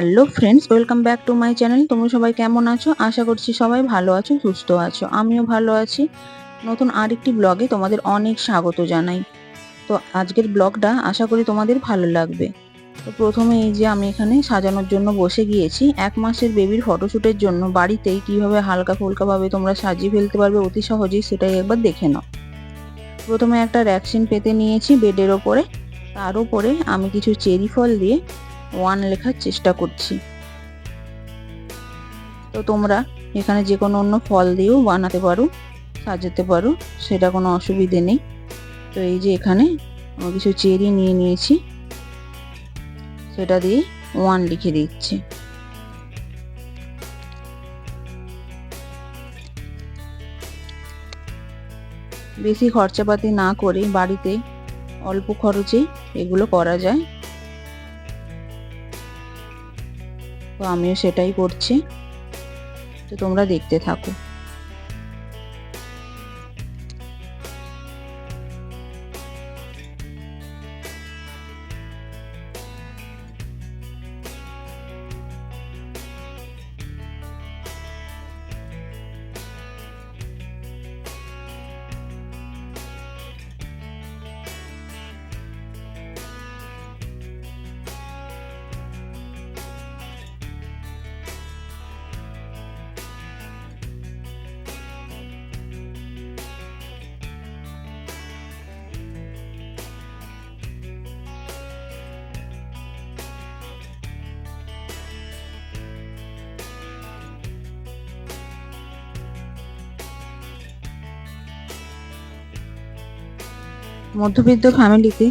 Hello friends, welcome back to my channel. তোমরা সবাই কেমন আছো? আশা করছি সবাই ভালো আছো, সুস্থ আছো। আমিও ভালো আছি। নতুন আরেকটি ব্লগে তোমাদের অনেক স্বাগত জানাই। তো আজকের ব্লগটা আশা করি তোমাদের ভালো লাগবে। তো প্রথমে এই যে আমি এখানে সাজানোর জন্য বসে গিয়েছি। এক মাসের বেবির ফটোশ্যুটের জন্য বাড়িতেই কীভাবে হালকা ফুলকাভাবে তোমরা সাজিয়ে ফেলতে পারবে অতি সহজেই সেটাই একবার দেখে নাও। প্রথমে একটা র্যাকসিন পেতে নিয়েছি বেডের ওপরে। তার উপরে আমি কিছু চেরি ফল দিয়ে ওয়ান লেখার চেষ্টা করছি। তো তোমরা এখানে যে কোনো অন্য ফল দিয়েও বানাতে পারো, সাজাতে পারো, সেটা কোনো অসুবিধে নেই। তো এই যে এখানে কিছু চেরি নিয়ে নিয়েছি, সেটা দিয়ে ওয়ান লিখে দিচ্ছি। বেশি খরচাপাতি না করে বাড়িতে অল্প খরচে এগুলো করা যায়। তো আমিও সেটাই করছি। তো তোমরা দেখতে থাকো। মধ্যবিত্ত ফ্যামিলিতে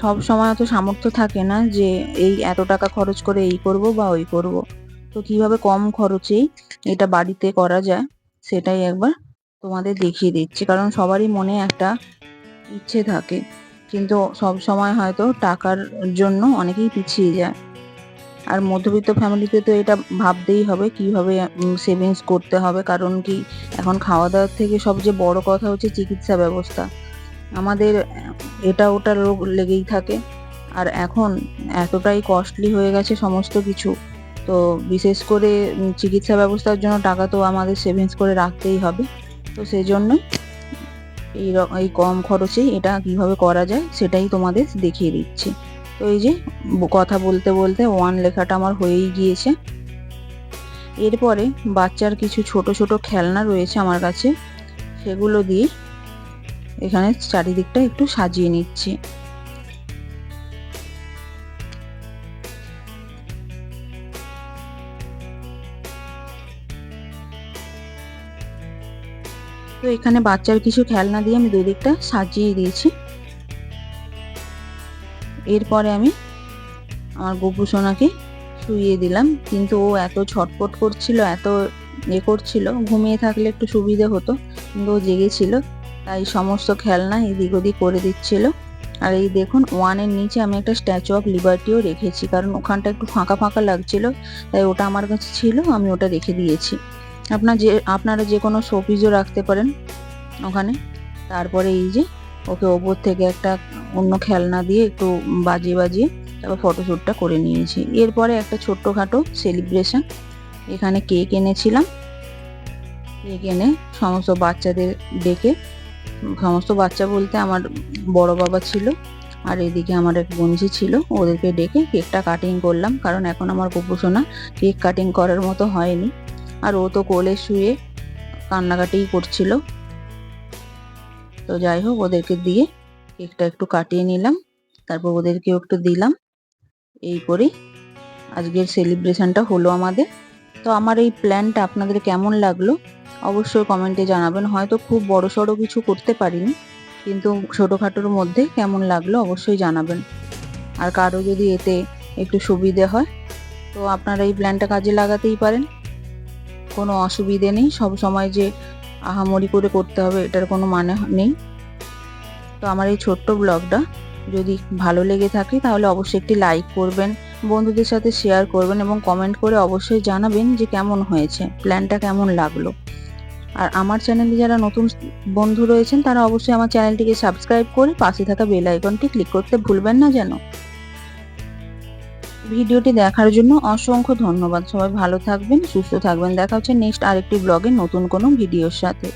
সব সময় অত সামর্থ্য থাকে না যে এই এত টাকা খরচ করে এই করব বা ওই করব। তো কীভাবে কম খরচেই এটা বাড়িতে করা যায় সেটাই একবার তোমাদের দেখিয়ে দিচ্ছি। কারণ সবারই মনে একটা ইচ্ছে থাকে। কিন্তু সব সময় হয়তো টাকার জন্য অনেকেই পিছিয়ে যায়। আর মধ্যবিত্ত ফ্যামিলিতে তো এটা ভাবতেই হবে কীভাবে সেভিংস করতে হবে। কারণ কি এখন খাওয়া দাওয়ার থেকে সবচেয়ে বড় কথা হচ্ছে চিকিৎসা ব্যবস্থা। আমাদের, এটা ওটা রোগ লেগেই থাকে। আর এখন এতটাই কস্টলি হয়ে গেছে সমস্ত কিছু। তো বিশেষ করে চিকিৎসা ব্যবস্থার জন্য টাকা তো আমাদের সেভিংস করে রাখতেই হবে। তো সেই জন্য এই এই কম খরচেই এটা কীভাবে করা যায় সেটাই তোমাদের দেখিয়ে দিচ্ছি। তো এই যে কথা বলতে বলতে ওয়ান লেখাটা আমার হয়েই গিয়েছে। এরপরে বাচ্চার কিছু ছোট ছোট খেলনা রয়েছে আমার কাছে। সেগুলো দিয়ে এখানে চারিদিকটা একটু সাজিয়ে নিচ্ছি। তো এখানে বাচ্চার কিছু খেলনা দিয়ে আমি দুদিকটা সাজিয়ে দিয়েছি। এরপরে আমি আমার গপু সোনাকে শুইয়ে দিলাম। কিন্তু ও এত ছটপট করছিল, এত এ করছিল, ঘুমিয়ে থাকলে একটু সুবিধে হতো। কিন্তু ও জেগেছিল। তাই সমস্ত খেলনা এদিক ওদিক করে দিচ্ছিল। আর এই দেখুন, ওয়ানের নিচে আমি একটা স্ট্যাচু অফ লিবার্টিও রেখেছি, কারণ ওখানটা একটু ফাঁকা ফাঁকা লাগছিল, তাই ওটা আমার কাছে ছিল, আমি ওটা রেখে দিয়েছি। আপনার যে, আপনারা যে কোনো শোপিসও রাখতে পারেন ওখানে। তারপরে এই যে, ওকে ওপর থেকে একটা অন্য খেলনা দিয়ে একটু বাজিয়ে বাজিয়ে তারপর ফটোশ্যুটটা করে নিয়েছি। এরপরে একটা ছোট্টখাটো সেলিব্রেশন এখানে কেক এনেছিলাম। কেক এনে সমস্ত বাচ্চাদের ডেকে সমস্ত বাচ্চা বলতে আমার বড় বাবা ছিল আর এদিকে আমার এক বঞ্জি ছিল, ওদেরকে ডেকে কেকটা কাটিং করলাম, কারণ এখন আমার গোপুসোনা কেক কাটিং করার মতো হয়নি। আর ও তো কোলে শুয়ে কান্নাকাটিই করছিল। তো যাই হোক, ওদেরকে দিয়ে কেকটা একটু কাটিয়ে নিলাম, তারপর ওদেরকেও একটু দিলাম। এই করেই আজকের সেলিব্রেশনটা হলো আমাদের। তো আমার এই প্ল্যানটা আপনাদের কেমন লাগল? অবশ্যই কমেন্টে জানাবেন। হয়তো খুব বড় সড়ো কিছু করতে পারিনি, কিন্তু ছোটোখাটোর মধ্যে কেমন লাগল অবশ্যই জানাবেন। আর কারও যদি এতে একটু সুবিধে হয়, তো আপনারা এই প্ল্যানটা কাজে লাগাতেই পারেন। কোনো অসুবিধে নেই, সব সময় যে আহামরি করে করতে হবে, এটার কোনো মানে নেই। তো আমার এই ছোট্ট ব্লগটা যদি ভালো লেগে থাকে, তাহলে অবশ্যই একটি লাইক করবেন বন্ধুদের সাথে শেয়ার করবেন এবং কমেন্ট করে অবশ্যই জানাবেন যে কেমন হয়েছে প্ল্যানটা কেমন লাগল। আর আমার চ্যানেলে যারা নতুন বন্ধু রয়েছেন, তারা অবশ্যই আমার চ্যানেলটিকে সাবস্ক্রাইব করে পাশে থাকা বেল আইকনটি ক্লিক করতে ভুলবেন না যেন। ভিডিওটি দেখার জন্য অসংখ্য ধন্যবাদ। সবাই ভালো থাকবেন, সুস্থ থাকবেন। দেখা হচ্ছে নেক্সট আরেকটি ব্লগে নতুন কোনো ভিডিওর সাথে।